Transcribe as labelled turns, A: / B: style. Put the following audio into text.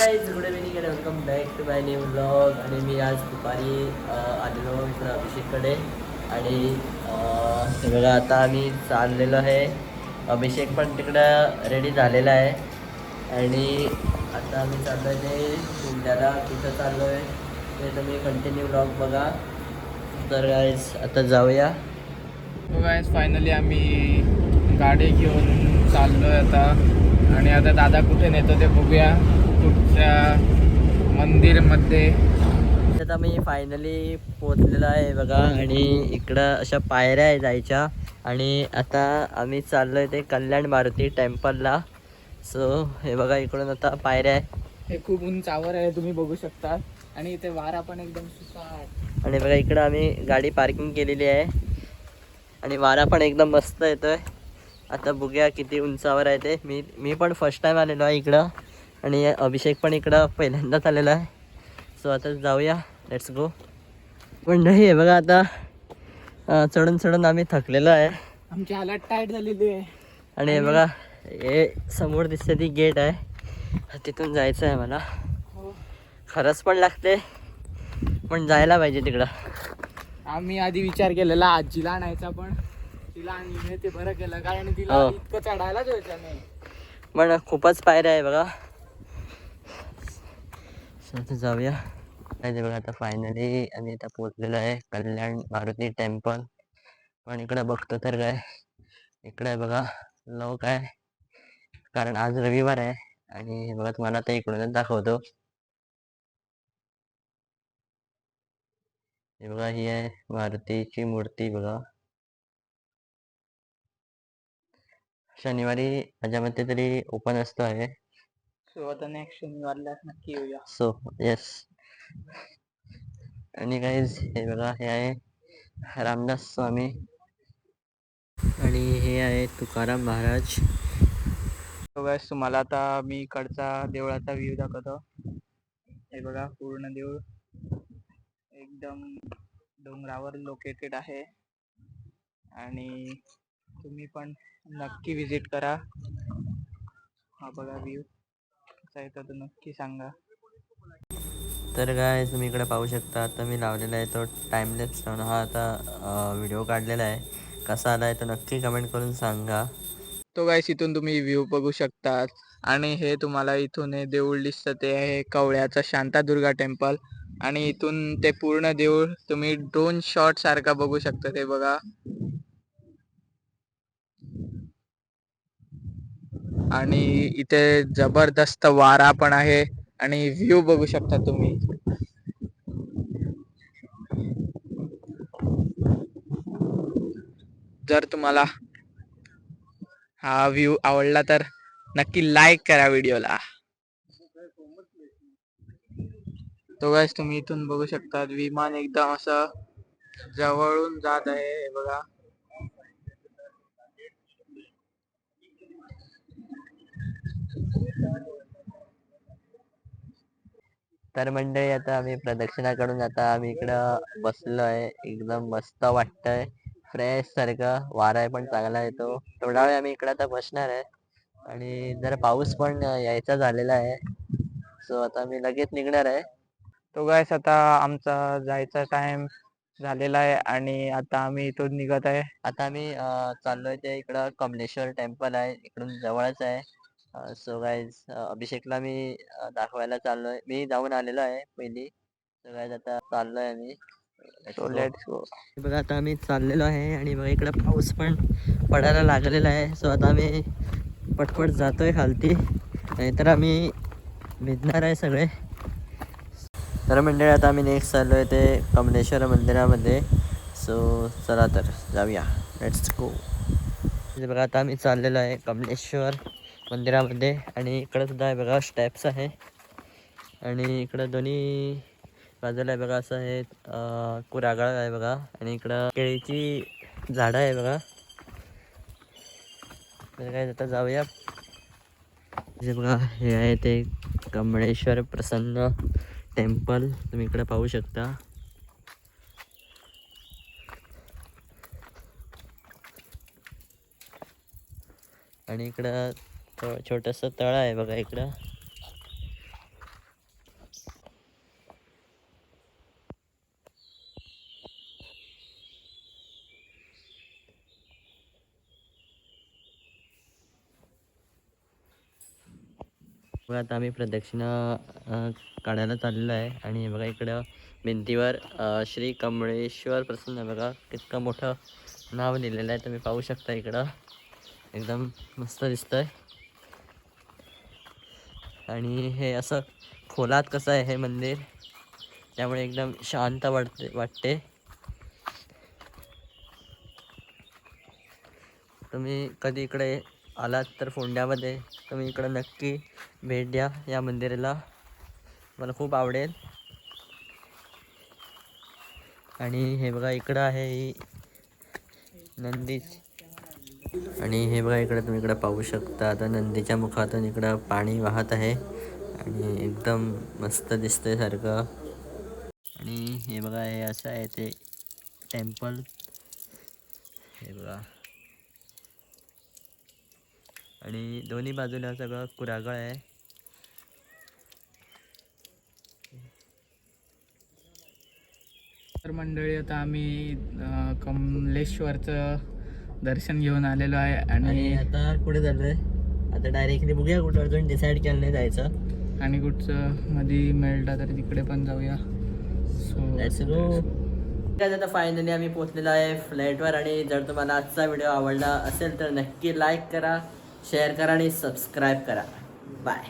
A: Guys good evening and welcome back to my new blog आणि मी आज दुपारी आलेलो मित्र अभिषेककडे. आणि हे बघा आता आम्ही चाललेलो आहे. अभिषेक पण तिकडं रेडी झालेला आहे. आणि आता आम्ही चाललो आहे ते कुठं चाललो आहे ते तुम्ही कंटिन्यू ब्लॉग बघा. तर गाईज आता जाऊया.
B: हो गायस फायनली आम्ही गाडी घेऊन चाललो आहे आता. आणि आता दादा कुठे नेतो ते बघूया. कुठच्या मंदिरमध्ये.
A: आता मी फायनली पोचलेलो आहे बघा आणि इकडं अशा पायऱ्या आहे जायच्या. आणि आता आम्ही चाललोय ते कल्याण मारुती टेम्पलला. सो हे बघा इकडून आता पायऱ्या आहे
B: हे खूप उंचावर आहे तुम्ही बघू शकता. आणि इथे वारा पण एकदम सुसाट.
A: आणि बघा इकडं आम्ही गाडी पार्किंग केलेली आहे. आणि वारा पण एकदम मस्त येतोय. आता बघूया किती उंचावर आहे ते. मी मी पण फर्स्ट टाईम आलेलो आहे इकडं. आणि अभिषेक पण इकडं पहिल्यांदाच आलेला आहे. सो आता जाऊया. लेट्स गो मंडळी हे बघा आता चढून चढून आम्ही थकलेलो आहे.
B: आमची हालत टाईट झालेली आहे.
A: आणि हे बघा हे समोर दिसते ती गेट आहे. तिथून जायचं आहे मला.
B: हो.
A: खरंच पण लागते पण जायला पाहिजे तिकडं.
B: आम्ही आधी विचार केलेला आजीला आणायचा पण. तिला आणली ते बरं केलं कारण तिला
A: हो.
B: इतकं चढायलाच व्हायचं नाही.
A: पण खूपच पायऱ्या आहे बघा. So, आता जाऊया नाही बघा आता फायनली आम्ही आता पोचलेलो आहे. कल्याण मारुती टेम्पल पण इकडं बघतो तर काय इकडं आहे बघा लोक आहे. कारण आज रविवार आहे आणि हे बघा तुम्हाला आता इकडूनच दाखवतो. हे बघा ही आहे मारुतीची मूर्ती बघा. शनिवारी माझ्या मते तरी ओपन असतो आहे.
B: सो आता नेक्स्ट शनिवारला नक्की येऊया
A: सो येस आणि काहीच हे बघा हे आहे रामदास स्वामी. आणि हे आहे तुकाराम महाराज.
B: बघायस तुम्हाला आता मी इकडचा देवळाचा व्ह्यू दाखवतो. हे बघा पूर्ण देऊळ. एकदम डोंगरावर लोकेटेड आहे. आणि तुम्ही पण नक्की विजिट करा. हा बघा व्ह्यू कसा येतो तो नक्की सांगा.
A: तर काय तुम्ही इकडे पाहू शकता आता मी लावलेला आहे तो टाइमलेप्स लावून हा आता व्हिडिओ काढलेला आहे. कसा आला आहे तो नक्की कमेंट करून सांगा.
B: तो गाईस इथून तुम्ही व्ह्यू बघू शकतात. आणि हे तुम्हाला इथून हे देऊळ दिसतं ते आहे कवळ्याचं शांतादुर्गा टेम्पल आणि इथून ते पूर्ण देऊळ तुम्ही ड्रोन शॉट सारखा बघू शकता ते बघा. आणि इथे जबरदस्त वारा पण आहे आणि व्ह्यू बघू शकता तुम्ही. जर तुम्हाला हा व्ह्यू आवडला तर नक्की लाईक करा व्हिडिओला तो गाईस तुम्ही इथून बघू शकता. विमान एकदम असं जवळून जात आहे बघा.
A: तर मंडळी आता आम्ही प्रदक्षिणा करून आता आम्ही इकडं बसलो आहे एकदम मस्त वाटतंय. फ्रेश सारखं. वारा पण चांगला येतो. थोडा वेळ आम्ही इकडं आता बसणार आहे. आणि जरा पाऊस पण यायचा झालेला आहे. सो आता मी लगेच निघणार आहे.
B: तो गाइस आता आमचा जायचा टाइम झालेला आहे आणि आता आम्ही इथून निघत आहे.
A: आता आम्ही अं, चाललोय ते इकडं कमलेश्वर टेम्पल आहे. इकडून जवळच आहे. सो गाईज अभिषेकला मी अं, दाखवायला चाललोय. मी जाऊन आलेलो आहे पहिली. सो गाईज आता चाललोय आम्ही. Let's
B: so
A: go.
B: Let's go
A: बघा आता आम्ही चाललेलो आहे आणि बघा इकडं पाऊस पण पडायला लागलेला आहे. सो आता आम्ही पटपट जातोय खालती. नाहीतर आम्ही भिजणार आहे सगळे. तर मंडळी आता आम्ही नेक्स्ट चाललो आहे ते कमलेश्वर मंदिरामध्ये. सो चला तर जाऊया. लेट्स गो बघा आता आम्ही चाललेलो आहे कमलेश्वर. मंदिरामध्ये. आणि इकडं सुद्धा आहे बघा स्टेप्स आहे. आणि इकडं दोन्ही बाजूला आहे बघा असं आहे कुरागाळ कुरागळ आहे बघा. आणि इकडं केळीची झाडं आहे बघा. तर काय आता जाऊया. जे बघा हे आहे ते कमळेश्वर प्रसन्न टेम्पल. तुम्ही इकडं पाहू शकता. आणि इकडं छोटस तळ आहे बघा इकडं. आता आम्ही प्रदक्षिणा काढायला चाललेलो आहे. आणि बघा इकडं भिंतीवर श्री कमळेश्वर प्रसन्न आहे बघा. कितकं मोठं नाव लिहिलेलं आहे तुम्ही पाहू शकता इकडं. एकदम मस्त दिसतंय. आणि हे असं खोलात कसं आहे हे मंदिर त्यामुळे एकदम शांत वाटते वाटते. तुम्ही कधी इकडे आलात तर फोंड्यामध्ये तुम्ही इकडं नक्की भेट द्या या मंदिराला. मला खूप आवडेल. आणि हे बघा इकडं आहे ही नंदीच. आणि हे बघा इकडे तुम्ही इकडं पाहू शकता. आता नंदीच्या मुखातून इकडं पाणी वाहत आहे. आणि एकदम मस्त दिसतंय सारखं. आणि हे बघा हे असं आहे ते टेम्पल. हे बघा. आणि दोन्ही बाजूला सगळं कुरागळ आहे.
B: तर मंडळी आता आम्ही कमलेश्वरचं दर्शन घेऊन आलेलो आहे
A: आणि आता पुढे चाललोय. आता डायरेक्टली बघूया कुठं अजून डिसाईड केलं नाही जायचं.
B: आणि कुठचं मध्ये मिळलं तर तिकडे पण जाऊया. सो
A: आता फायनली आम्ही पोहोचलेलो आहे फ्लाईटवर आणि जर तुम्हाला आजचा व्हिडिओ आवडला असेल तर नक्की लाईक करा शेअर करा आणि सबस्क्राईब करा. बाय